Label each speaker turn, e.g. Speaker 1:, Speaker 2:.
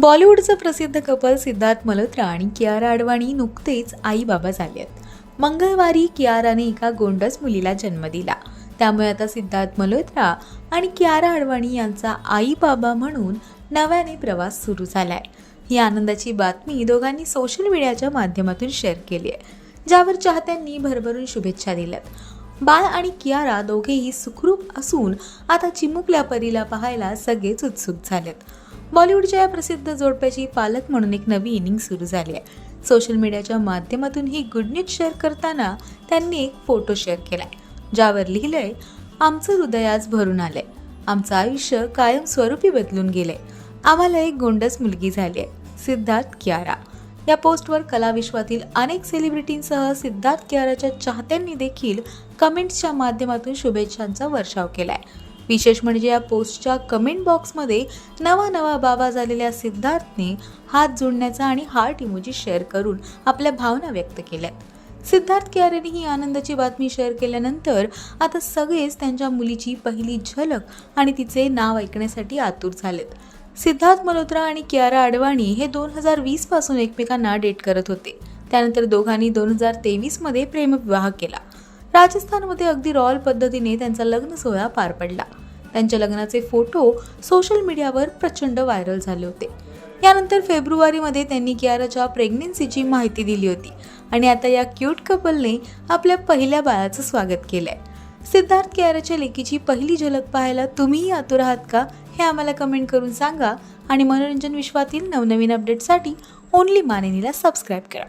Speaker 1: बॉलिवूडचं प्रसिद्ध कपल सिद्धार्थ मल्होत्रा आणि कियारा अडवाणी नुकतेच आई बाबा झाले आहेत. मंगळवारी कियाराने एका गोंडस मुलीला जन्म दिला. त्यामुळे आता सिद्धार्थ मल्होत्रा आणि कियारा अडवाणी यांचा आई बाबा म्हणून नव्याने प्रवास सुरू झाला आहे ही आनंदाची बातमी दोघांनी सोशल मीडियाच्या माध्यमातून शेअर केली आहे ज्यावर चाहत्यांनी भरभरून शुभेच्छा दिल्यात. बाळ आणि कियारा दोघेही सुखरूप असून आता चिमुकल्या परीला पाहायला सगळेच उत्सुक झालेत. बॉलिवूडच्या या प्रसिद्ध जोडप्याची पालक म्हणून एक नवी इनिंग सुरू झाली आहे. सोशल मीडियाच्या माध्यमातून ही गुड न्यूज शेअर करताना त्यांनी एक फोटो शेअर केलाय ज्यावर लिहिलंय आमचं हृदय आज भरून आलंय. आमचं आयुष्य कायम स्वरूपी बदलून गेलंय. आम्हाला एक गोंडस मुलगी झाली आहे सिद्धार्थ कियारा. या पोस्टवर कलाविश्वातील अनेक सेलिब्रिटींसह सिद्धार्थ कियाराच्या चाहत्यांनी देखील कमेंट्सच्या माध्यमातून शुभेच्छांचा वर्षाव केलाय. विशेष म्हणजे या पोस्टच्या कमेंट बॉक्समध्ये नवा नवा बाबा झालेल्या सिद्धार्थने हात जोडण्याचा आणि हार्ट इमोजी शेअर करून आपल्या भावना व्यक्त केल्यात सिद्धार्थ कियारेने ही आनंदाची बातमी शेअर केल्यानंतर आता सगळेच त्यांच्या मुलीची पहिली झलक आणि तिचे नाव ऐकण्यासाठी आतुर झालेत. सिद्धार्थ मल्होत्रा आणि कियारा अडवाणी हे दोन हजार वीसपासून एकमेकांना डेट करत होते. त्यानंतर दोघांनी दोन हजार तेवीसमध्ये प्रेमविवाह केला. राजस्थानमध्ये अगदी रॉयल पद्धतीने त्यांचा लग्न सोहळा पार पडला. त्यांच्या लग्नाचे फोटो सोशल मीडियावर प्रचंड व्हायरल झाले होते. यानंतर फेब्रुवारीमध्ये त्यांनी कियाराच्या प्रेग्नेन्सीची माहिती दिली होती आणि आता या क्यूट कपलने आपल्या पहिल्या बाळाचं स्वागत केलं आहे सिद्धार्थ कियाराच्या लेकीची पहिली झलक पाहायला तुम्हीही आतुर आहात का? हे आम्हाला कमेंट करून सांगा आणि मनोरंजन विश्वातील नवनवीन अपडेटसाठी ओनली मानेनीला सबस्क्राईब करा.